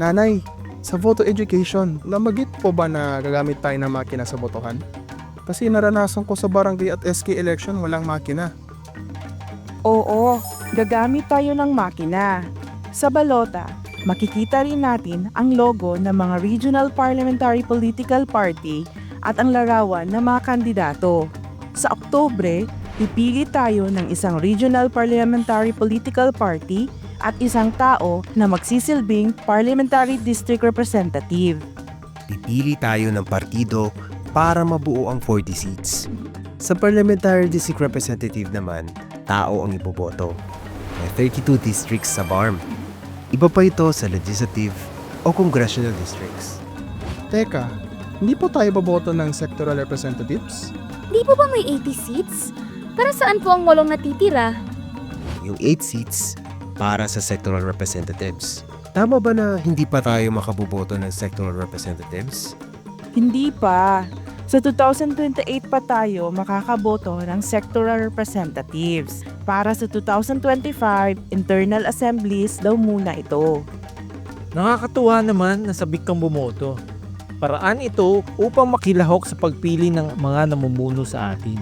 Nanay, sa voter education, namagit po ba na gagamit tayo ng makina sa botohan? Kasi naranasan ko sa barangay at SK election walang makina. Oo, gagamit tayo ng makina. Sa balota, makikita rin natin ang logo ng mga Regional Parliamentary Political Party at ang larawan ng mga kandidato. Sa Oktobre, pipili tayo ng isang Regional Parliamentary Political Party at isang tao na magsisilbing Parliamentary District Representative. Pipili tayo ng partido para mabuo ang 40 seats. Sa Parliamentary District Representative naman, tao ang iboboto. May 32 districts sa BARM. Iba pa ito sa legislative o congressional districts. Teka, hindi po tayo baboto ng sectoral representatives? Di po ba may 80 seats? Para saan po ang walong natitira? Yung 8 seats para sa sectoral representatives. Tama ba na hindi pa tayo makaboboto ng sectoral representatives? Hindi pa. Sa 2028 pa tayo makakaboto ng sectoral representatives. Para sa 2025, internal assemblies daw muna ito. Nakakatuwa naman na sabik kang bumoto. Paraan ito upang makilahok sa pagpili ng mga namumuno sa atin.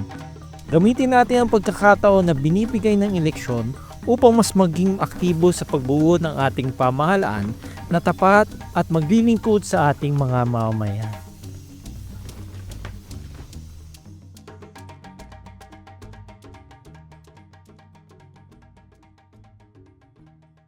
Gamitin natin ang pagkakataon na binibigay ng eleksyon upang mas maging aktibo sa pagbuo ng ating pamahalaan na tapat at maglilingkod sa ating mga mamamayan.